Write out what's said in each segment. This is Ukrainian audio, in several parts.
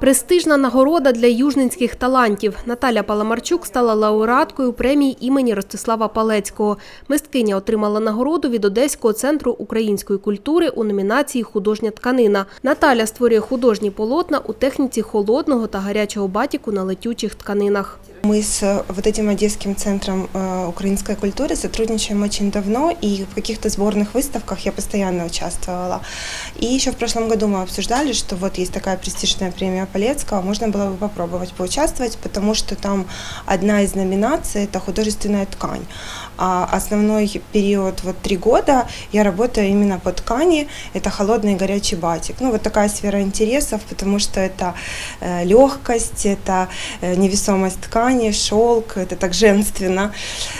Престижна нагорода для южненських талантів. Наталя Паламарчук стала лауреаткою премії імені Ростислава Палецького. Мисткиня отримала нагороду від Одеського центру української культури у номінації Художня тканина. Наталя створює художні полотна у техніці холодного та гарячого батіку на летючих тканинах. Мы с э, вот этим Одесским центром э, украинской культуры сотрудничаем очень давно, и в каких-то сборных выставках я постоянно участвовала. И еще в прошлом году мы обсуждали, что вот есть такая престижная премия Полецкого, можно было бы попробовать поучаствовать, потому что там одна из номинаций – это художественная ткань. А основной период, вот три года, я работаю именно по ткани, это холодный и горячий батик. Ну, вот такая сфера интересов, потому что это э, легкость, это невесомость ткани, шелк, это так женственно.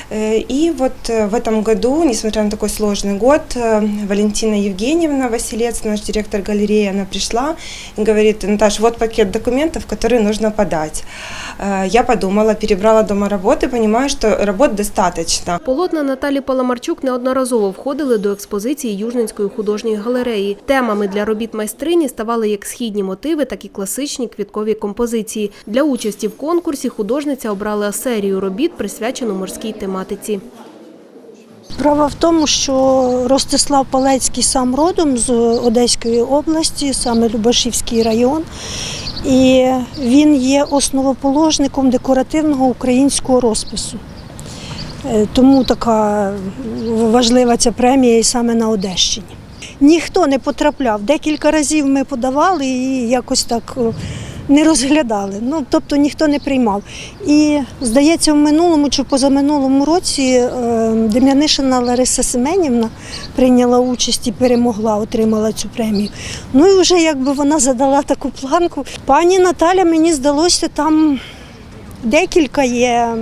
Э, И вот э, в этом году, несмотря на такой сложный год, э, Валентина Евгеньевна Василец, наш директор галереи, она пришла и говорит, Наташ, вот пакет документов, которые нужно подать. Э, Я подумала, перебрала дома работы, понимаю, что работ достаточно. Полотна Наталі Паламарчук неодноразово входили до експозиції Южненської художньої галереї. Темами для робіт майстрині ставали як східні мотиви, так і класичні квіткові композиції. Для участі в конкурсі художниця обрала серію робіт, присвячену морській тематиці. Справа в тому, що Ростислав Палецький сам родом з Одеської області, саме Любашівський район, і він є основоположником декоративного українського розпису. Е, Тому така важлива ця премія і саме на Одещині. Ніхто не потрапляв. Декілька разів ми подавали і якось так е, не розглядали. Ну, тобто ніхто не приймав. І здається, в минулому чи позаминулому році е, Дем'янишина Лариса Семенівна прийняла участь і перемогла, отримала цю премію. Ну і вже якби вона задала таку планку. Пані Наталя, мені здалося, там декілька є.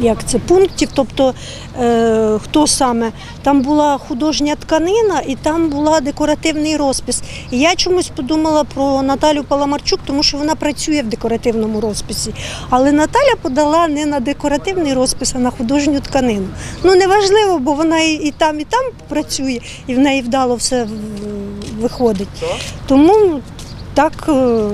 Як це пунктів, тобто е, хто саме там була художня тканина і там була декоративний розпис. І я чомусь подумала про Наталю Паламарчук, тому що вона працює в декоративному розписі. Але Наталя подала не на декоративний розпис, а на художню тканину. Ну неважливо, бо вона і, і там, і там працює, і в неї вдало все виходить. Тому так. е,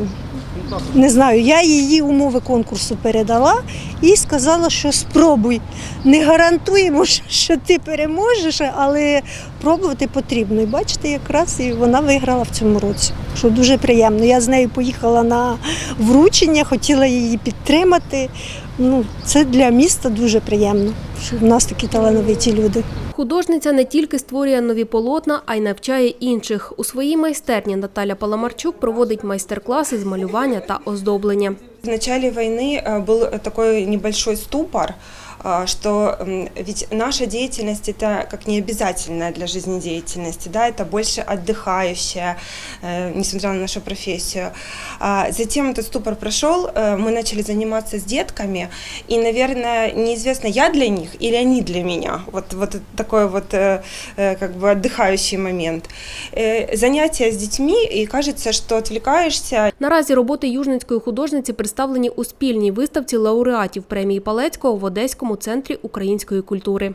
не знаю, я її умови конкурсу передала і сказала, що спробуй. Не гарантуємо, що- ти переможеш, але пробувати потрібно. І бачите, якраз і вона виграла в цьому році Що дуже приємно. Я з нею поїхала на вручення, хотіла її підтримати. Ну, це для міста дуже приємно, що в нас такі талановиті люди. Художниця не тільки створює нові полотна, а й навчає інших. У своїй майстерні Наталя Паламарчук проводить майстер-класи з малювання та оздоблення. В начале войны э, был такой небольшой ступор, а, что м, ведь наша деятельность это как не обязательная для жизнедеятельности, да, это больше отдыхающая, э, несмотря на нашу профессию. А Затем этот ступор прошел, э, мы начали заниматься с детками, и, наверное, неизвестно, я для них или они для меня. Вот, вот это такой вот э, э, как бы отдыхающий момент. Э, Занятия с детьми, и кажется, что отвлекаешься, Наразі роботи южницької художниці представлені у спільній виставці лауреатів премії Палецького в Одеському центрі української культури.